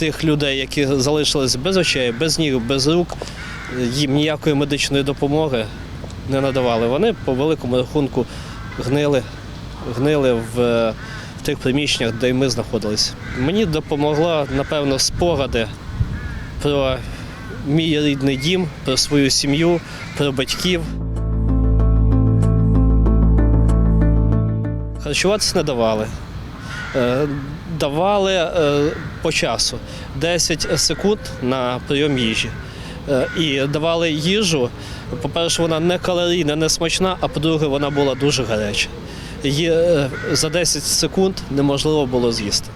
тих людей, які залишились без очей, без ніг, без рук, їм ніякої медичної допомоги не надавали. Вони по великому рахунку гнили, гнили в, в тих приміщеннях, де й ми знаходились. Мені допомогла, напевно, спогади про мій рідний дім, про свою сім'ю, про батьків. Харчуватися не давали. Е, Давали е, по часу 10 секунд на прийом їжі. Е, І давали їжу. По-перше, вона не калорійна, не смачна, а по-друге, вона була дуже гаряча. Її за 10 секунд неможливо було з'їсти.